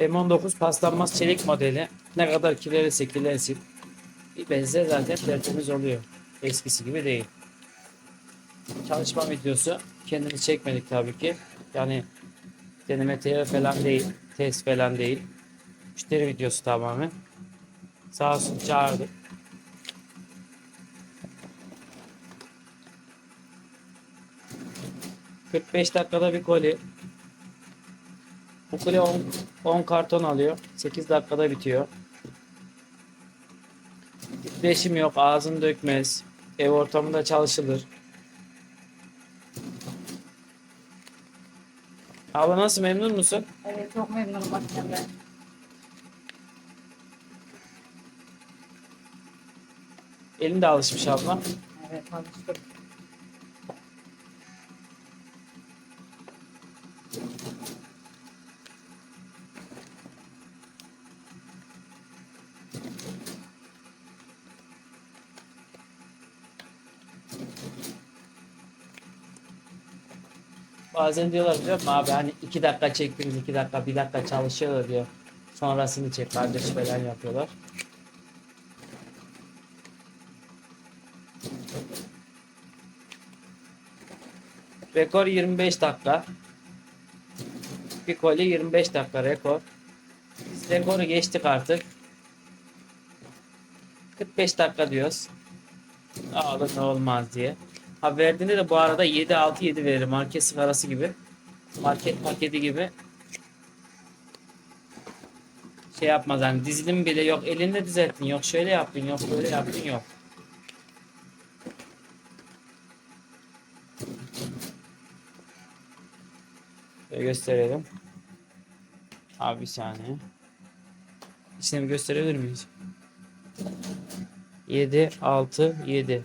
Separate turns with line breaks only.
M19 paslanmaz çelik modeli. Ne kadar kirlenirse kirlensin. Bir benzer zaten tertemiz oluyor. Eskisi gibi değil. Çalışma videosu. Kendini çekmedik tabii ki. Yani deneme TV falan değil. Test falan değil. Müşteri videosu tamamen. Sağ olsun çağırdı. ...45 dakikada bir koli. Bu koli 10, 10 karton alıyor. 8 dakikada bitiyor. Titreşim yok. Ağzını dökmez. Ev ortamında çalışılır. Abla nasıl memnun musun?
Evet çok memnunum makinemden.
Elin de alışmış abla.
Evet alıştım.
Bazen diyorlar biliyor musun abi hani iki dakika çektiğimiz iki dakika bir dakika çalışıyor diyor. Sonrasını çek kardeş falan yapıyorlar. Rekor 25 dakika. Bir koli 25 dakika rekor. Biz rekoru geçtik artık. 45 dakika diyoruz. Ne ne olmaz diye. Ha verdiğinde de bu arada 7 6 7 verir. Market sigarası gibi. Market paketi gibi. Şey yapmaz hani dizilim bile yok elinde düzelttin yok şöyle yaptın yok böyle yaptın yok. Şöyle gösterelim. Abi bir saniye. İçini gösterebilir miyiz? 7 6 7